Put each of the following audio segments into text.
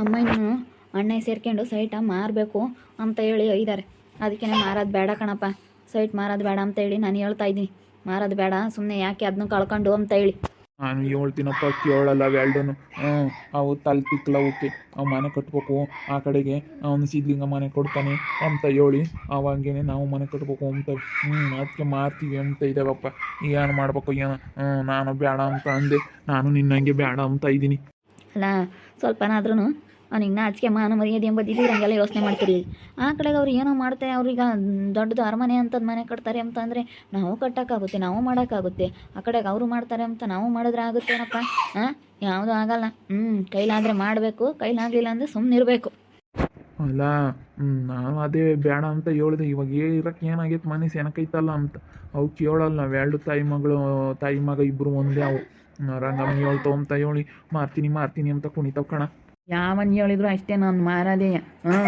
ಅಮ್ಮನೂ ಅಣ್ಣ ಸೇರ್ಕೊಂಡು ಸೈಟ ಮಾರಬೇಕು ಅಂತ ಹೇಳಿ ಒಯ್ದಾರೆ ಅದಕ್ಕೆ ಮಾರೋದು ಬೇಡ ಕಣಪ್ಪ. ಸೈಟ್ ಮಾರೋದು ಬೇಡ ಅಂತ ಹೇಳಿ ನಾನು ಹೇಳ್ತಾ ಇದ್ದೀನಿ. ಮಾರೋದು ಬೇಡ ಸುಮ್ಮನೆ ಯಾಕೆ ಅದನ್ನ ಕಳ್ಕೊಂಡು ಅಂತ ಹೇಳಿ. ನಾನು ಹೇಳ್ತೀನಪ್ಪ ಕೇಳಲ್ಲ ಅವೆರಡೂ ಹ್ಞೂ ಅವು ತಲೆ ತಿಕ್ಲವಕ್ಕೆ ಅವು ಮನೆ ಕಟ್ಬೇಕು ಆ ಕಡೆಗೆ ಅವನು ಸಿದ್ಲಿಂಗ ಮನೆ ಕೊಡ್ತಾನೆ ಅಂತ ಹೇಳಿ ಅವಾಗೇನೆ ನಾವು ಮನೆ ಕಟ್ಬೇಕು ಅಂತ ಹ್ಞೂ ಅದಕ್ಕೆ ಮಾರ್ತೀವಿ ಅಂತ ಇದ್ದಾವಪ್ಪ. ಏನು ಮಾಡ್ಬೇಕು ಏನು? ಹ್ಞೂ ನಾನು ಬೇಡ ಅಂತ ಅಂದೆ. ನಾನು ನಿನ್ನಂಗೆ ಬೇಡ ಅಂತ ಇದ್ದೀನಿ. ಅಲ್ಲ ಸ್ವಲ್ಪನಾದ್ರೂ ಅವ್ನಿಗೆ ನಾಚಿಕೆ ಮಾನ ಮರ್ಯಾದೆ ಎಂಬುದಿದ್ದು ಹಂಗೆಲ್ಲ ಯೋಚನೆ ಮಾಡ್ತೀರಿ ಆ ಕಡೆಗೆ ಅವ್ರು ಏನೋ ಮಾಡ್ತಾರೆ ಅವ್ರಿಗೆ ದೊಡ್ಡದು ಅರಮನೆ ಅಂತದ್ದು ಮನೆ ಕಟ್ತಾರೆ ಅಂತ ಅಂದರೆ ನಾವು ಕಟ್ಟೋಕ್ಕಾಗುತ್ತೆ, ನಾವು ಮಾಡೋಕ್ಕಾಗುತ್ತೆ. ಆ ಕಡೆಗೆ ಅವರು ಮಾಡ್ತಾರೆ ಅಂತ ನಾವು ಮಾಡಿದ್ರೆ ಆಗುತ್ತೇನಪ್ಪ ಹಾಂ ಯಾವುದೂ ಆಗಲ್ಲ. ಹ್ಞೂ ಕೈಲಾದರೆ ಮಾಡಬೇಕು, ಕೈಲಾಗಲಿಲ್ಲ ಅಂದರೆ ಸುಮ್ಮನೆ ಇರಬೇಕು ಅಲ್ಲ ನಾನು ಅದೇ ಬೇಡ ಅಂತ ಹೇಳಿದೆ ಇವಾಗ ಇರಕ್ಕೆ ಏನಾಗೈತೆ ಮನಸ್ಸು ಏನಕ್ಕೈತಲ್ಲ ಅಂತ. ಅವು ಕೇಳಲ್ಲ ನಾವು ಎರಡು ತಾಯಿ ಮಗಳು, ತಾಯಿ ಮಗ ಇಬ್ಬರು ಒಂದೇ ಅವು. ರಂಗಮ್ಮ ಹೇಳ್ತಾವ ಅಂತ ಹೇಳಿ ಮಾರ್ತೀನಿ ಮಾರ್ತೀನಿ ಅಂತ ಕುಣಿತಾವ ಕಣ. ಯಾವನ್ ಹೇಳಿದ್ರು ಅಷ್ಟೇ ನಾನು ಮಾರಾದೆ. ಹಾ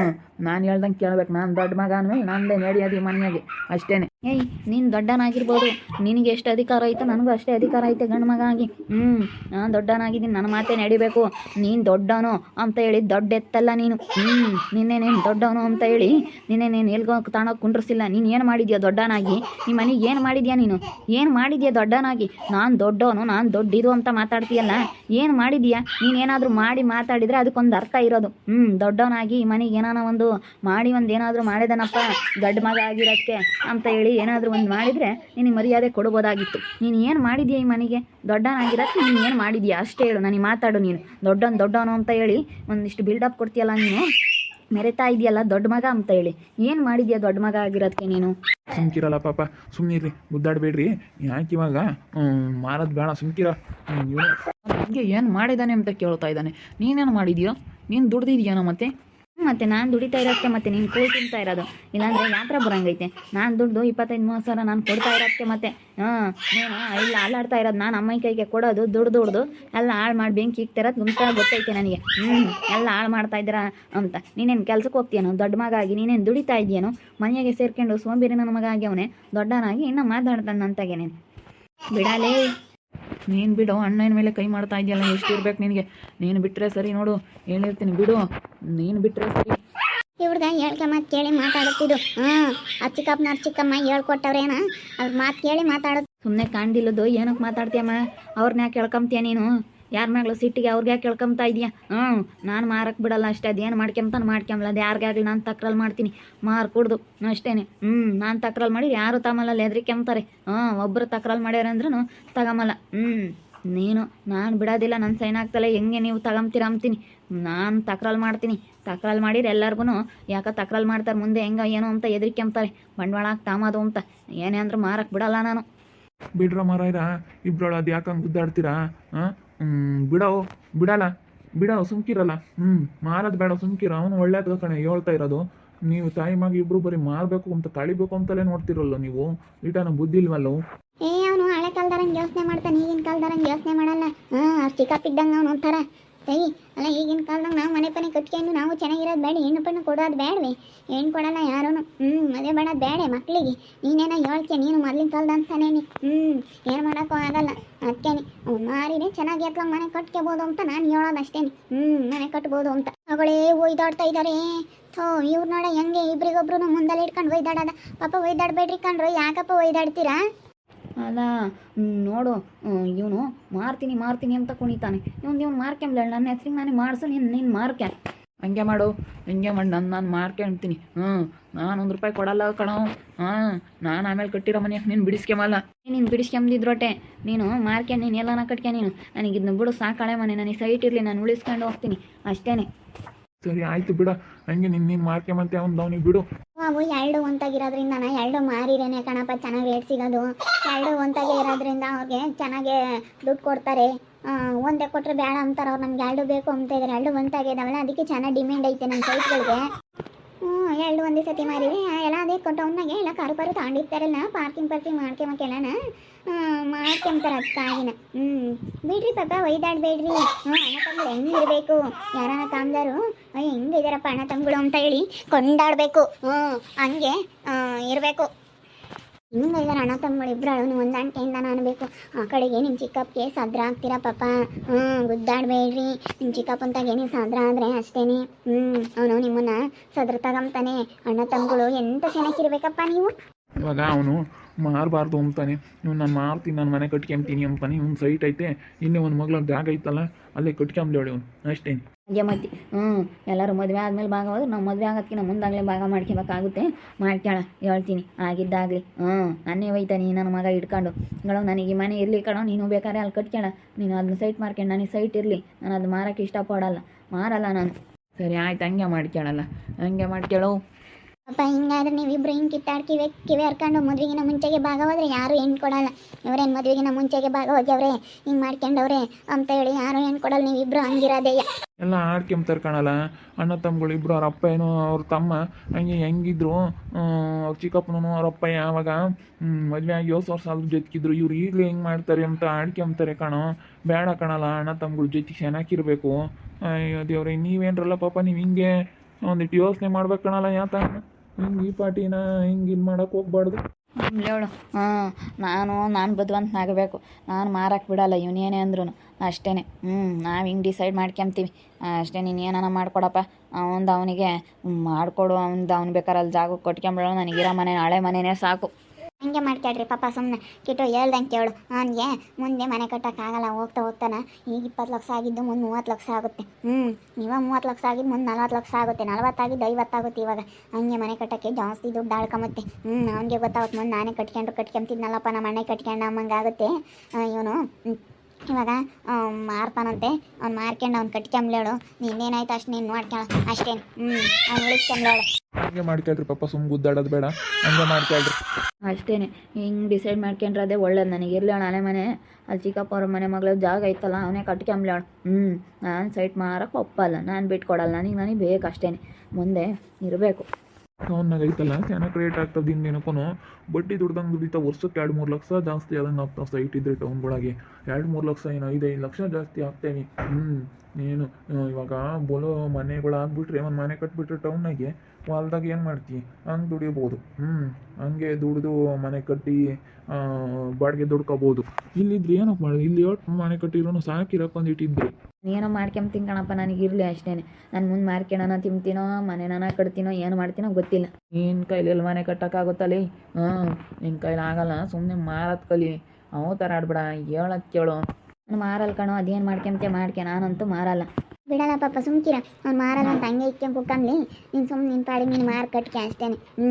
ನಾನು ಹೇಳ್ದಂಗೆ ಕೇಳ್ಬೇಕು. ನಾನು ದೊಡ್ಡ ಮಗ ಅಂದಮೇಲೆ ನಂದೇ ನಡೆಯೋದು ಮನೆಯಾಗೆ. ಅಷ್ಟೇ ಏಯ್, ನೀನು ದೊಡ್ಡನಾಗಿರ್ಬೋದು. ನಿನಗೆ ಎಷ್ಟು ಅಧಿಕಾರ ಐತೆ ನನಗೂ ಅಷ್ಟೇ ಅಧಿಕಾರ ಐತೆ ಗಂಡು ಮಗ ಆಗಿ. ಹ್ಞೂ ನಾನು ದೊಡ್ಡನಾಗಿದ್ದೀನಿ, ನನ್ನ ಮಾತೇ ನಡಿಬೇಕು. ನೀನು ದೊಡ್ಡವನು ಅಂತ ಹೇಳಿ ದೊಡ್ಡ ಎತ್ತಲ್ಲ ನೀನು. ಹ್ಞೂ ನಿನ್ನೇನೇನು ದೊಡ್ಡವನು ಅಂತ ಹೇಳಿ ನಿನ್ನೇನೇನು ಎಲ್ಗೋ ತಾಣ ಕುಂಡ್ರಿಸಿಲ್ಲ. ನೀನು ಏನು ಮಾಡಿದ್ಯಾ ದೊಡ್ಡನಾಗಿ? ನಿಮ್ಮ ಮನೆಗೆ ಏನು ಮಾಡಿದ್ಯಾ ನೀನು? ಏನು ಮಾಡಿದ್ಯಾ ದೊಡ್ಡನಾಗಿ? ನಾನು ದೊಡ್ಡವನು ನಾನು ದೊಡ್ಡಿದು ಅಂತ ಮಾತಾಡ್ತೀಯಲ್ಲ? ಏನು ಮಾಡಿದ್ಯಾ? ನೀನೇನಾದರೂ ಮಾಡಿ ಮಾತಾಡಿದರೆ ಅದಕ್ಕೊಂದು ಅರ್ಥ ಇರೋದು. ಹ್ಞೂ ದೊಡ್ಡವನಾಗಿ ಈ ಮನೆಗೆ ಏನಾನ ಒಂದು ಮಾಡಿ ಒಂದು ಏನಾದರೂ ಮಾಡಿದನಪ್ಪ ದೊಡ್ಡ ಮಗ ಆಗಿರೋಕ್ಕೆ ಅಂತ ಹೇಳಿ ಏನಾದರೂ ಒಂದು ಮಾಡಿದರೆ ನಿನಗೆ ಮರ್ಯಾದೆ ಕೊಡ್ಬೋದಾಗಿತ್ತು. ನೀನು ಏನು ಮಾಡಿದ್ಯಾ ಈ ಮನೆಗೆ? ದೊಡ್ಡನಾಗಿರೋಕ್ಕೆ ನೀನು ಏನು ಮಾಡಿದ್ಯಾ? ಅಷ್ಟೇ ಹೇಳು ನನಗೆ ಮಾತಾಡು ನೀನು. ದೊಡ್ಡವನು ದೊಡ್ಡವನು ಅಂತ ಹೇಳಿ ಒಂದಿಷ್ಟು ಬಿಲ್ಡಪ್ ಕೊಡ್ತೀಯಲ್ಲ ನೀನು? ಮೆರೆತಾ ಇದೆಯಲ್ಲ ದೊಡ್ಡ ಮಗ ಅಂತ ಹೇಳಿ. ಏನು ಮಾಡಿದ್ಯಾ ದೊಡ್ಡ ಮಗ ಆಗಿರೋದಕ್ಕೆ ನೀನು? ಸುಮ್ಕಿರಲ್ಲ ಪಾಪ ಸುಮ್ಮನಿರಿ ಗುದ್ದಾಡಬೇಡ್ರಿ. ಯಾಕೆ ಇವಾಗ ಮಾರೋದು ಬೇಡ ಸುಮ್ಕಿರ. ನನಗೆ ಏನು ಮಾಡಿದ್ದಾನೆ ಅಂತ ಕೇಳ್ತಾ ಇದ್ದಾನೆ. ನೀನೇನು ಮಾಡಿದ್ಯೋ? ನೀನು ದುಡ್ದಿದ್ಯಾನೋ ಮತ್ತೆ? ಮತ್ತೆ ನಾನು ದುಡಿತಾ ಇರೋಕ್ಕೆ ಮತ್ತೆ ನೀನು ಕೂಳ್ ತಿಂತಾ ಇರೋದು. ಇಲ್ಲಾಂದ್ರೆ ಯಾತ್ರ ಬರಂಗೈತೆ ನಾನು ದುಡ್ಡು ಇಪ್ಪತ್ತೈದು, ಮೂವತ್ತು ಸಾವಿರ ನಾನು ಕೊಡ್ತಾ ಇರೋಕ್ಕೆ ಮತ್ತೆ, ಹಾಂ ಇಲ್ಲ ಅಲ್ಲಾಡ್ತಾ ಇರೋದು ನಾನು ಅಮ್ಮನ ಕೈಗೆ ಕೊಡೋದು ದುಡ್ಡು ದುಡ್ದು, ಎಲ್ಲ ಹಾಳು ಮಾಡಿ ಬೆಂಕಿ ಇಕ್ತಿರೋದು ಗುಂಪಾಗ ಗೊತ್ತೈತೆ ನನಗೆ. ಹ್ಞೂ ಎಲ್ಲ ಹಾಳು ಮಾಡ್ತಾ ಇದ್ದೀರಾ ಅಂತ. ನೀನೇನು ಕೆಲ್ಸಕ್ಕೆ ಹೋಗ್ತೀಯನು? ದೊಡ್ಡ ಮಗ ಆಗಿ ನೀನೇನು ದುಡಿತಾ ಇದೆಯೇನು ಮನೆಯಾಗೆ ಸೇರ್ಕೊಂಡು ಸೋಂಬೇರಿನ ನನ್ನ ಮಗ ಆಗ್ಯವನೇ. ದೊಡ್ಡನಾಗಿ ಇನ್ನು ಮಾತಾಡ್ತಾನೆ ಅಂತಾಗೆ ನೀನು ಬಿಡಾಲೇ ನೀನು ಬಿಡು ಅಣ್ಣನ ಮೇಲೆ ಕೈ ಮಾಡ್ತಾ ಇದೆಯಲ್ಲ ಎಷ್ಟು ಇರ್ಬೇಕು ನಿನಗೆ? ನೀನು ಬಿಟ್ಟರೆ ಸರಿ ನೋಡು ಹೇಳಿರ್ತೀನಿ ಬಿಡು. ನೀನು ಬಿಟ್ಟರೆ ಸರಿ. ಇವ್ರದ ಹೇಳ್ಕೆ ಮಾತು ಕೇಳಿ ಮಾತಾಡುತ್ತಿದ್ದು. ಹಾಂ ಆ ಚಿಕ್ಕಪ್ಪನ ಚಿಕ್ಕಮ್ಮ ಹೇಳ್ಕೊಟ್ಟವ್ರೇನ ಅವ್ರ ಮಾತು ಕೇಳಿ ಮಾತಾಡೋದು ಸುಮ್ಮನೆ ಕಾಣ್ದಿಲ್ಲದು ಏನಕ್ಕೆ ಮಾತಾಡ್ತೀಯಮ್ಮ? ಅವ್ರನ್ನ ಕೇಳ್ಕೊಂತೀಯ ನೀನು? ಯಾರ ಮ್ಯಾಗ್ಲೂ ಸಿಟ್ಟಿಗೆ ಅವ್ರಿಗೆ ಯಾಕೆ ಕೇಳ್ಕೊಂತ ಇದೆಯಾ? ಹ್ಞೂ ನಾನು ಮಾರಕ್ಕೆ ಬಿಡಲ್ಲ ಅಷ್ಟೇ, ಅದೇನು ಮಾಡ್ಕೊಂತಾನೆ ಮಾಡ್ಕೊಂಬಲ್ಲ ಅದು ಯಾರಿಗಾಗಲಿ ನಾನು ತಕ್ರಲ್ಲಿ ಮಾಡ್ತೀನಿ. ಮಾರು ಕುಡ್ದು ಅಷ್ಟೇ ಹ್ಞೂ ನಾನು ತಕ್ರಲ್ಲಿ ಮಾಡಿ ಯಾರು ತಮ್ಮಲ್ಲ ಹೆದ್ರಿಕೆಂಬ್ತಾರೆ ಹ್ಞೂ ಒಬ್ಬರು ತಕ್ರಲ್ಲಿ ಮಾಡ್ಯಾರಂದ್ರೂ ತಗೊಂಬಲ್ಲ ಹ್ಞೂ ನೀನು, ನಾನು ಬಿಡೋದಿಲ್ಲ ನನ್ನ ಸೈನ್ ಆಗ್ತಲ್ಲ ಹೆಂಗೆ ನೀವು ತಗೊಂತೀರ ಅಂತೀನಿ ನಾನು ತಕ್ರಲ್ಲಿ ಮಾಡ್ತೀನಿ. ತಕ್ರಲ್ಲಿ ಮಾಡಿದ್ರೆ ಎಲ್ಲರಿಗೂ ಯಾಕೆ ತಕ್ರಲ್ಲಿ ಮಾಡ್ತಾರೆ, ಮುಂದೆ ಹೆಂಗೆ, ಏನೋ ಅಂತ ಎದ್ರಿಕೆಂಬ್ತಾರೆ ಬಂಡವಾಳ ತಾಮದು ಅಂತ. ಏನೇ ಅಂದ್ರೆ ಮಾರಕ್ಕೆ ಬಿಡಲ್ಲ ನಾನು. ಬಿಡ್ರ ಮಾರಾಯ್ರ, ಇಬ್ರೊಳ ಅದು ಯಾಕಂಗೆ ಗುದ್ದಾಡ್ತೀರಾ? ಹಾಂ? ಬಿಡೋ ಬಿಡಲ್ಲ ಬಿಡೋ ಸುಮ್ಕಿರಲ್ಲ. ಹ್ಞೂ ಮಾರೋದು ಬೇಡ, ಸುಮ್ಕಿರ. ಅವನು ಒಳ್ಳೇದು ಕಣೆ, ಹೇಳ್ತಾ ಇರೋದು. ನೀವು ತಾಯಿ, ಮಗ ಇಬ್ರು ಬರೀ ಮಾರಬೇಕು ಅಂತ ಕಳಿಬೇಕು ಅಂತಲೇ ನೋಡ್ತಿರಲ್ಲ ನೀವು. ಈಟನ ಬುದ್ಧಿ ಏ, ಅವನು ಹಳೆ ಕಾಲದಾರಂಗೆ ಯೋಚನೆ ಮಾಡ್ತಾನೆ, ಈಗಿನ ಕಾಲದಾರಂಗೆ ಯೋಚನೆ ಮಾಡಲ್ಲ. ಹಾಂ ಚಿಕ್ಕಪ್ಪ ಇದ್ದಂಗೆ ಅವನು ಒಂಥರ ಸರಿ ಅಲ್ಲ, ಈಗಿನ ಕಾಲದಾಗ ನಾವು ಮನೆ ಪನೆ ಕಟ್ಕೊಂಡು ನಾವು ಚೆನ್ನಾಗಿರೋದು ಬೇಡ ಹೆಣ್ಣು ಪಣ್ಣು ಕೊಡೋದು ಬೇಡವೆ. ಹೆಣ್ಣು ಕೊಡಲ್ಲ ಯಾರೂ ಹ್ಞೂ ಮದುವೆ ಮಾಡೋದು ಬೇಡ ಮಕ್ಕಳಿಗೆ ನೀನೇನ ಹೇಳ್ತೀಯ, ನೀನು ಮೊದಲಿನ ಕಾಲದ ಅಂತಾನೆ ಹ್ಞೂ ಏನು ಮಾಡೋಕ್ಕೂ ಆಗಲ್ಲ. ಅದಕ್ಕೇನೆ ಮಾರಿನೇ ಚೆನ್ನಾಗಿ ಎತ್ಲ ಮನೆ ಕಟ್ಕೋಬೋದು ಅಂತ ನಾನು ಹೇಳೋದು ಅಷ್ಟೇ ಹ್ಞೂ ಮನೆ ಕಟ್ಬೋದು ಅಂತ. ಅವಳೇ ಒಯ್ದಾಡ್ತಾ ಇದ್ದಾರೆ ಥೋ, ಇವ್ರು ನೋಡ ಹೆಂಗೆ ಇಬ್ರಿಗೊಬ್ರು ಮುಂದಲ್ಲಿ ಇಟ್ಕೊಂಡು ಒಯ್ದಾಡೋದ. ಪಾಪ ಒಯ್ದಾಡ್ಬೇಡ್ರಿ ಕಣ್ರು, ಯಾಕಪ್ಪ ಒಯ್ದಾಡ್ತೀರಾ? ಅಲ್ಲ ನೋಡು ಇವನು ಮಾರ್ತೀನಿ ಮಾರ್ತೀನಿ ಅಂತ ಕುಣಿತಾನೆ. ಇವನು ಇವ್ನು ಮಾರ್ಕೊಂಬ್ಲ ನನ್ನ ಹೆಸ್ರಿಗೆ ನಾನೇ ಮಾಡಿಸು ನೀನು ನೀನು ಮಾರ್ಕೆ. ಹಂಗೆ ಮಾಡು ಹಂಗೆ ಮಾಡಿ ನಾನು ನಾನು ಮಾರ್ಕೊಂತೀನಿ ಹ್ಞೂ ನಾನು ಒಂದು ರೂಪಾಯಿ ಕೊಡಲ್ಲ ಕಣ. ಹಾಂ ನಾನು ಆಮೇಲೆ ಕಟ್ಟಿರೋ ಮನೆ ನೀನು ಬಿಡಿಸ್ಕೊಂಬಲ್ಲ ನೀನು ಬಿಡಿಸ್ಕೊಂಬಿದ್ರೊಟ್ಟೆ ನೀನು ಮಾರ್ಕೆ ನೀನು ಎಲ್ಲನ ಕಟ್ಕೆ ನೀನು. ನನಗೆ ಇದನ್ನ ಬಿಡು ಸಾಕಳೆ ಮನೆ ನನಗೆ ಸೈಟ್ ಇರಲಿ ನಾನು ಉಳಿಸ್ಕೊಂಡು ಹೋಗ್ತೀನಿ. ಅಷ್ಟೇ ಸರಿ ಆಯಿತು ಬಿಡ. ಹಂಗೆ ನಿನ್ನ ನೀನು ಮಾರ್ಕೆಂಬಂತೆ ಅವ್ನು ಅವನಿಗೆ ಬಿಡು. ಅವು ಎರಡು ಒಂತಾಗಿರೋದ್ರಿಂದ ಎರಡು ಮಾರಿರೇನೆ ಕಣಪ್ಪ, ಚೆನ್ನಾಗಿ ರೇಟ್ ಸಿಗೋದು. ಎರಡು ಒಂತಾಗೆ ಇರೋದ್ರಿಂದ ಅವ್ರಿಗೆ ಚೆನ್ನಾಗೆ ದುಡ್ಡು ಕೊಡ್ತಾರೆ. ಒಂದೇ ಕೊಟ್ಟರೆ ಬೇಡ ಅಂತಾರೆ ಅವ್ರು. ನಮ್ಗೆ ಎರಡು ಬೇಕು ಅಂತ ಇದ್ದಾರೆ ಎರಡು ಒಂತಾಗಿದ್ದಾವಲ್ಲ ಅದಕ್ಕೆ ಚೆನ್ನಾಗಿ ಡಿಮ್ಯಾಂಡ್ ಐತೆ ನಮ್ಮ ಸೈಟ್ಗಳಿಗೆ ಎರಡು ಒಂದೇ ಸತಿ ಮಾರಿವೆ. ಆ, ಎಲ್ಲ ಅದೇ ಅವನಾಗೆ ಎಲ್ಲ ಕಾರು ಪಾರು ತಗೊಂಡಿರ್ತಾರಲ್ಲ ಪಾರ್ಕಿಂಗ್ ಪಾರ್ಕಿಂಗ್ ಮಾಡ್ಕೊಂಬಕ್ಕೆಲ್ಲನ? ಮಾಡ್ಕೊಂತಾರೆ ಅದಕ್ಕಾಗಿನ ಹ್ಞೂ ಬಿಡ್ರಿ ಪಾಪ ಒಯ್ದಾಡಬೇಡ್ರಿ. ಹ್ಞೂ ಅಣ್ಣ ತಮ್ಮಗಳು ಹೆಂಗಿರ್ಬೇಕು ಯಾರನ್ನ ಕಾಮ್ದಾರು ಅಯ್ಯ ಹೆಂಗಿದಾರಪ್ಪ ಅಣ್ಣ ಅಂತ ಹೇಳಿ ಕೊಂಡಾಡಬೇಕು. ಹ್ಞೂ ಹಂಗೆ ಇರಬೇಕು. ಹಿಂಗೆ ಇದ್ದಾರೆ ಅಣ್ಣ ತಮ್ಮಗಳು ಇಬ್ಬರು ಒಂದ ಹೊಂದಾಣಿಕೆಯಿಂದ ನಾನು ಬೇಕು. ಆ ಕಡೆಗೆ ನಿಮ್ಮ ಚಿಕ್ಕಪ್ಪಗೆ ಸದ್ರ ಆಗ್ತೀರಾ ಪಾಪ? ಹ್ಞೂ ಗುದ್ದಾಡಬೇಡ್ರಿ. ನಿಮ್ಮ ಅಂತ ನೀವು ಸದ್ರ ಆದರೆ ಅಷ್ಟೇನೆ. ಹ್ಞೂ ಅವನು ನಿಮ್ಮನ್ನ ಸದ್ರ ತಗೊಂತಾನೆ ಅಣ್ಣ ತಮ್ಮಗಳು ಎಂತ ಚೆನ್ನಾಗಿರ್ಬೇಕಪ್ಪ ನೀವು? ಇವಾಗ ಅವನು ಮಾರಬಾರ್ದು ಅಂತಾನೆ. ಇವ್ನು ನಾನು ಮಾರ್ತೀನಿ, ನಾನು ಮನೆ ಕಟ್ಕೊಂತೀನಿ ಅಂತಾನೆ. ಇವ್ನು ಸೈಟ್ ಐತೆ. ಇನ್ನೇ ಒಂದು ಮಗಳ ಜಾಗ ಐತಲ್ಲ ಅಲ್ಲೇ ಹೊಡಿ ಅವ್ನು ಅಷ್ಟೇ. ಹಂಗೆ ಮತ್ತೆ ಹ್ಞೂ ಎಲ್ಲರೂ ಮದುವೆ ಆದಮೇಲೆ ಭಾಗ ಹೋದ್ರೆ ನಾವು ಮದುವೆ ಆಗೋದಕ್ಕಿಂತ ಮುಂದಾಗಲೇ ಭಾಗ ಮಾಡ್ಕೋಬೇಕಾಗುತ್ತೆ. ಮಾಡ್ಕ್ಯಾಳ, ಹೇಳ್ತೀನಿ. ಆಗಿದ್ದಾಗಲಿ. ಹ್ಞೂ ನನ್ನೇ ಒಯ್ತಾನೆ ನನ್ನ ಮಗ ಇಟ್ಕೊಂಡು ಕಣೋ, ನನಗೆ ಮನೆ ಇರಲಿ ಕಣೋ, ನೀನು ಬೇಕಾದ್ರೆ ಅಲ್ಲಿ ಕಟ್ಕ್ಯಾಳ. ನೀನು ಅದನ್ನ ಸೈಟ್ ಮಾರ್ಕೊಂಡು ನನಗೆ ಸೈಟ್ ಇರಲಿ. ನಾನು ಅದು ಮಾರಕ್ಕೆ ಇಷ್ಟಪಡಲ್ಲ. ಮಾರಲ್ಲ ನಾನು. ಸರಿ, ಆಯ್ತು, ಹಂಗೆ ಮಾಡ್ಕ್ಯಾಳಲ್ಲ. ಹಂಗೆ ಮಾಡ್ಕ್ಯಾಳೋ. ಅಪ್ಪ, ಹಿಂಗಾದ್ರೆ ನೀವಿಬ್ರು ಹಿಂಗೆ ಕಿತ್ತಾಡ್ ಕಿವಿ ಕಿವೆ ಹರ್ಕೊಂಡು ಮದುವೆಗಿನ ಮುಂಚೆಗೆ ಭಾಗ ಹೋದ್ರೆ ಯಾರು ಹೆಣ್ಣು ಕೊಡಲ್ಲ. ಇವರೇನು ಮದುವೆಗಿನ ಮುಂಚೆಗೆ ಭಾಗ ಹೋಗ್ಯವ್ರೆ ಹಿಂಗೆ ಮಾಡ್ಕೊಂಡವ್ರೆ ಅಂತ ಹೇಳಿ ಯಾರು ಹೆಣ್ಣು ಕೊಡಲ್ಲ, ನೀವಿಬ್ರು ಹಂಗಿರೋದೇಯ ಎಲ್ಲ ಆಡ್ಕೊಂಬ್ತಾರೆ ಕಾಣಲ್ಲ, ಅಣ್ಣ ತಮ್ಮಗಳು ಇಬ್ರು, ಅವ್ರ ಅಪ್ಪ ಏನು, ಅವ್ರ ತಮ್ಮ ಹಂಗೆ ಹೆಂಗಿದ್ರು ಅವ್ರ ಚಿಕ್ಕಪ್ಪನೂ ಅವ್ರ ಅಪ್ಪ ಯಾವಾಗ ಮದುವೆ ಆಗಿ ಯೋಸ್ ವರ್ಷ ಅದ್ರ ಜೊತೆಗಿದ್ರು, ಇವ್ರು ಈಗಲೂ ಹೆಂಗೆ ಮಾಡ್ತಾರೆ ಅಂತ ಆಡ್ಕೊಂಬ್ತಾರೆ ಕಣೋ. ಬೇಡ ಕಣಲ್ಲ, ಅಣ್ಣ ತಮ್ಮಗಳ ಜೊತೆ ಚೆನ್ನಾಗಿರ್ಬೇಕು ಅಯ್ಯೋ ದೇವ್ರೆ, ನೀವೇನ್ರಲ್ಲ ಪಾಪ, ನೀವು ಹಿಂಗೆ ಒಂದಿಟ್ಟು ಯೋಚನೆ ಮಾಡ್ಬೇಕು ಕಣಲ್ಲ ಯಾತ ಹಿಂಗೆ ಈ ಪಾರ್ಟಿನ ಹಿಂಗೆ ಇದು ಮಾಡಕ್ಕೆ ಹೋಗ್ಬಾರ್ದು. ಹೇಳು. ಹಾಂ, ನಾನು ನಾನು ಬುದ್ಧಿವಂತನಾಗಬೇಕು ನಾನು ಮಾರಕ್ಕೆ ಬಿಡಲ್ಲ ಇವನೇನೇ ಅಂದ್ರೂ ಅಷ್ಟೇ ಹ್ಞೂ ನಾವು ಹಿಂಗೆ ಡಿಸೈಡ್ ಮಾಡ್ಕೊಂತೀವಿ ಅಷ್ಟೇ, ನೀನು ಏನಾನ ಮಾಡ್ಕೊಡಪ್ಪ. ಅವಂದು ಅವನಿಗೆ ಮಾಡಿಕೊಡು. ಅವ್ನ್ದು ಅವ್ನು ಬೇಕಾರಲ್ಲಿ ಜಾಗ ಕೊಟ್ಕೊಂಬಿಡೋ. ನನಗಿರೋ ಮನೆ ಹಳೆ ಮನೆನೇ ಸಾಕು. ಹಂಗೆ ಮಾಡ್ಕೊಳ್ರಿ ಪಾಪ ಸುಮ್ಮನೆ ಕಿಟ್ಟು ಹೇಳ್ದಂಗೆ ಕೇಳು. ಅವನಿಗೆ ಮುಂದೆ ಮನೆ ಕಟ್ಟೋಕ್ಕಾಗಲ್ಲ, ಹೋಗ್ತಾ ಹೋಗ್ತಾನೆ. ಈಗ ಇಪ್ಪತ್ತು ಲಕ್ಷ ಆಗಿದ್ದು ಮುಂದೆ ಮೂವತ್ತು ಲಕ್ಷ ಆಗುತ್ತೆ. ಹ್ಞೂ ಇವಾಗ ಮೂವತ್ತು ಲಕ್ಷ ಆಗಿದ್ದು ಮುಂದೆ ನಲ್ವತ್ತು ಲಕ್ಷ ಆಗುತ್ತೆ. ನಲ್ವತ್ತಾಗಿದ್ದು ಐವತ್ತಾಗುತ್ತೆ ಇವಾಗ. ಹಂಗೆ ಮನೆ ಕಟ್ಟೋಕ್ಕೆ ಜಾಸ್ತಿ ದುಡ್ಡು ಆಳ್ಕೊಂಬತ್ತೆ ಹ್ಞೂ ಅವನಿಗೆ ಗೊತ್ತಾಗುತ್ತೆ ಮುಂದೆ ನಾನೇ ಕಟ್ಕೊಂಡು ಕಟ್ಕೊಂತಿದ್ನಲ್ಲಪ್ಪ ನಮ್ಮ ಮನೆ ಕಟ್ಕೊಂಡು ಆಗುತ್ತೆ. ಇವನು ಇವಾಗ ಮಾರ್ತಾನಂತೆ. ಅವ್ನು ಮಾರ್ಕೊಂಡು ಅವ್ನು ಕಟ್ಕೊಂಬ್ಲೇಳು ನೀನೇನಾಯ್ತು ಅಷ್ಟು ನೀನು ನೋಡ್ಕೊಳ ಅಷ್ಟೇ. ಹ್ಞೂ ಅವ್ನು ಉಳಿಸ್ಕೊಂಬ್ಲೇಳು ಹಂಗೆ ಮಾಡ್ಕೊಳ್ರಿ ಪಾಪ ಸುಮ್ ಗುದ್ದಾಡೋದು ಬೇಡ. ಹಂಗೆ ಮಾಡ್ಕೊಳ್ರಿ. ಅಷ್ಟೇನೆ. ಹಿಂಗೆ ಡಿಸೈಡ್ ಮಾಡ್ಕೊಂಡ್ರೆ ಅದೇ ಒಳ್ಳೇದು ನನಗೆ. ಇರಲಿ ಹಳೆ ಮನೆ. ಅಲ್ಲಿ ಚಿಕ್ಕಪ್ಪ ಅವ್ರ ಮನೆ ಮಗಳ ಜಾಗ ಐತಲ್ಲ ಅವನೇ ಕಟ್ಕೊಂಬ್ಲಾಳು ಹ್ಞೂ ನಾನು ಸೈಟ್ ಮಾರಕ್ಕೆ ಒಪ್ಪಲ್ಲ. ನಾನು ಬಿಟ್ಕೊಡಲ್ಲ. ನನಗೆ ನನಗೆ ಬೇಕು ಅಷ್ಟೇನೆ. ಮುಂದೆ ಇರಬೇಕು. ಅವನ್ನಾಗ ಐತಲ್ಲ ಚೆನ್ನಾಗಿ ಕ್ರಿಯೇಟ್ ಆಗ್ತದೆ ಇನ್ನೇನಪ್ಪನೋ ಬಡ್ಡಿ ದುಡ್ದಂಗೆ ದುಡಿತಾ ವರ್ಷಕ್ಕೆ ಎರಡು ಮೂರು ಲಕ್ಷ ಜಾಸ್ತಿ ಆದಂಗೆ ಆಗ್ತಾವೆ ಸೈಟ್ ಇದ್ರೆ ಟೌನ್ಗಳಾಗೆ ಎರಡು ಮೂರು ಲಕ್ಷ ಏನು ಐದೈದು ಲಕ್ಷ ಜಾಸ್ತಿ ಆಗ್ತೇನೆ. ಹ್ಞೂ ಏನು ಇವಾಗ ಬೋಲೋ ಮನೆಗಳು ಆಗ್ಬಿಟ್ರೆ ಒಂದು ಮನೆ ಕಟ್ಬಿಟ್ರೆ ಟೌನ್ನಾಗೆ ಹೊಲ್ದಾಗ ಏನು ಮಾಡ್ತೀವಿ ಹಂಗೆ ದುಡಿಬೋದು. ಹ್ಞೂ ಹಂಗೆ ದುಡಿದು ಮನೆ ಕಟ್ಟಿ ಬಾಡಿಗೆ ದುಡ್ಕೋಬೋದು. ಇಲ್ಲಿದ್ರೆ ಏನಪ್ಪ ಮಾಡೋದು ಇಲ್ಲಿ ಒಟ್ಟು ಮನೆ ಕಟ್ಟಿರೋನು ಸಾಕಿರಪ್ಪ ಒಂದು ಇಟ್ಟಿದ್ರು. ಏನೋ ಮಾಡ್ಕೊಂತೀನಿ ಕಣಪ್ಪ ನನಗೆ ಇರಲಿ ಅಷ್ಟೇ ನಾನು ಮುಂದೆ ಮಾರ್ಕೆಣನ ತಿಂತೀನೋ ಮನೆನ ಕಟ್ತೀನೋ ಏನು ಮಾಡ್ತೀನೋ ಗೊತ್ತಿಲ್ಲ. ನಿನ್ನ ಕೈಲಿಲ್ಲ ಎಲ್ಲಿ ಮನೆ ಕಟ್ಟೋಕ್ಕಾಗುತ್ತಲ್ಲಿ ಹ್ಞೂ ನಿನ್ನ ಕೈಲಿ ಆಗಲ್ಲ ಸುಮ್ಮನೆ ಮಾರತ್ ಕಲಿ. ಅವು ಥರ ಆಡ್ಬೇಡ ಕೇಳು. ನಾನು ಮಾರಲ್ಲ ಕಣೋ ಅದೇನು ಮಾಡ್ಕೊಂತೆ ಮಾಡ್ಕೆ ನಾನಂತೂ ಮಾರಲ್ಲ. ಬಿಡಲ್ಲ ಪಾಪ, ಸುಮ್ಕಿರ. ಅವ್ನು ಮಾರಲ್ಲ ಅಂತ ಹಂಗೆ ಇಕ್ಕೊಂಡು ಕುಕ್ಕಂಬ್ಲಿ ನೀನು ಸುಮ್ಮನೆ ನಿನ್ನ ಪಾಡಿ ನೀನು ಮಾರು ಕಟ್ಕೆ ಅಷ್ಟೇ ಹ್ಞೂ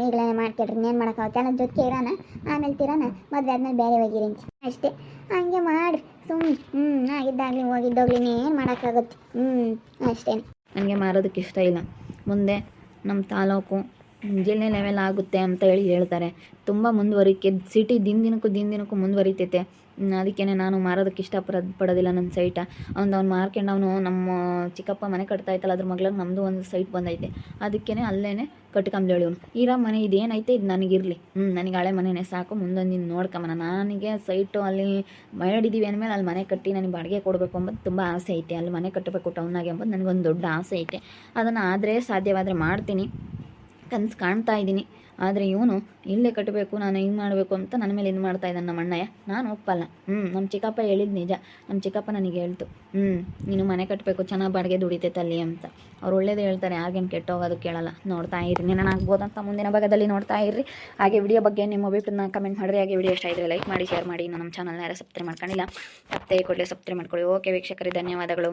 ಈಗಲೇ ಮಾಡ್ಕೊಡ್ರಿ ಇನ್ನೇನು ಮಾಡೋಕ್ಕಾಗುತ್ತೆ? ಅಲ್ಲ ಜೊತೆ ಇರೋಣ ಆಮೇಲೆ ತಿರೋಣ ಮದುವೆ ಆದ್ಮೇಲೆ ಬೇರೆ ಹೋಗಿರಿ ಅಷ್ಟೇ. ಹಂಗೆ ಮಾಡಿ ಸುಮ್ಮನೆ ಹ್ಞೂ ಆಗಿದ್ದಾಗಲಿ, ಹೋಗಿದ್ದೋಗ್ಲಿ ಏನು ಮಾಡೋಕ್ಕಾಗುತ್ತೆ? ಹ್ಞೂ ಅಷ್ಟೇ ನನಗೆ ಮಾರೋದಕ್ಕೆ ಇಷ್ಟ ಇಲ್ಲ. ಮುಂದೆ ನಮ್ಮ ತಾಲೂಕು ಜಿಲ್ಲೆ ಲೆವೆಲ್ ಆಗುತ್ತೆ ಅಂತ ಹೇಳಿ ಹೇಳ್ತಾರೆ. ತುಂಬ ಮುಂದುವರಿಕೆ ಸಿಟಿ ದಿನ ದಿನಕ್ಕೂ ದಿನ ದಿನಕ್ಕೂ ಮುಂದುವರಿತೈತೆ. ಅದಕ್ಕೇ ನಾನು ಮಾರೋದಕ್ಕೆ ಇಷ್ಟಪಡ ಪಡೋದಿಲ್ಲ ನನ್ನ ಸೈಟ ಅವ್ನು ಅವ್ನು ಮಾರ್ಕೊಂಡು ಅವನು ನಮ್ಮ ಚಿಕ್ಕಪ್ಪ ಮನೆ ಕಟ್ತಾ ಇತ್ತಲ್ಲ ಅದ್ರ ಮಗ್ಳಾಗ ನಮ್ಮದು ಒಂದು ಸೈಟ್ ಬಂದೈತೆ. ಅದಕ್ಕೇ ಅಲ್ಲೇ ಕಟ್ಕೊಂಬ್ಲೇಳಿ ಅವನು ಇರೋ ಮನೆ ಇದೇನೈತೆ? ಇದು ನನಗಿರಲಿ. ಹ್ಞೂ ನನಗೆ ಹಳೆ ಮನೆನೇ ಸಾಕು ಮುಂದೊಂದು ನೋಡ್ಕೊಂಬನ ನನಗೆ ಸೈಟು ಅಲ್ಲಿ ಮಾಡಿದ್ದೀವಿ ಅಂದಮೇಲೆ ಅಲ್ಲಿ ಮನೆ ಕಟ್ಟಿ ನನಗೆ ಬಾಡಿಗೆ ಕೊಡಬೇಕು ಅಂಬೋದು ತುಂಬ ಆಸೆ ಐತೆ. ಅಲ್ಲಿ ಮನೆ ಕಟ್ಟಬೇಕು ಟೌನಾಗೆ ಅಂಬೋದು ನನಗೊಂದು ದೊಡ್ಡ ಆಸೆ ಐತೆ. ಅದನ್ನು ಆದರೆ ಸಾಧ್ಯವಾದರೆ ಮಾಡ್ತೀನಿ. ಕನಸು ಕಾಣ್ತಾ ಇದ್ದೀನಿ. ಆದರೆ ಇವನು ಇಲ್ಲೇ ಕಟ್ಟಬೇಕು, ನಾನು ಹಿಂಗೆ ಮಾಡಬೇಕು ಅಂತ ನನ್ನ ಮೇಲೆ ಇದು ಮಾಡ್ತಾ ಇದ್ದಾನೆ ನಮ್ಮ ಅಣ್ಣಯ್ಯ. ನಾನು ಒಪ್ಪಲ್ಲ. ಹ್ಞೂ ನಮ್ಮ ಚಿಕ್ಕಪ್ಪ ಹೇಳಿದ ನಿಜ. ನಮ್ಮ ಚಿಕ್ಕಪ್ಪ ನನಗೆ ಹೇಳ್ತು. ಹ್ಞೂ ನೀನು ಮನೆ ಕಟ್ಟಬೇಕು ಚೆನ್ನಾಗಿ ಬಾಡಿಗೆ ದುಡಿತೈತೆ ಅಲ್ಲಿ ಅಂತ. ಅವ್ರು ಒಳ್ಳೇದು ಹೇಳ್ತಾರೆ ಯಾರಿಗೇನು ಕೆಟ್ಟೋಗೋದು ಕೇಳಲ್ಲ. ನೋಡ್ತಾ ಇರಿ ನಾನು ಆಗ್ಬೋದಂತ ಮುಂದಿನ ಭಾಗದಲ್ಲಿ ನೋಡ್ತಾ ಇರ್ರಿ. ಹಾಗೆ ವಿಡಿಯೋ ಬಗ್ಗೆ ನಿಮ್ಮ ಅಭಿಪ್ರಾಯನ ಕಮೆಂಟ್ ಮಾಡಿರಿ ಹಾಗೆ ವಿಡಿಯೋ ಇಷ್ಟ ಇದ್ದರೆ ಲೈಕ್ ಮಾಡಿ ಶೇರ್ ಮಾಡಿ. ನಮ್ಮ ಚಾನಲ್ನ ಯಾರು ಸಬ್ಸ್ಕ್ರೈಬ್ ಮಾಡ್ಕೊಂಡಿಲ್ಲ ಮತ್ತೆ ಕೊಡಲಿ ಸಬ್ಸ್ಕ್ರೈಬ್ ಮಾಡ್ಕೊಳ್ಳಿ. ಓಕೆ ವೀಕ್ಷಕರಿಗೆ ಧನ್ಯವಾದಗಳು.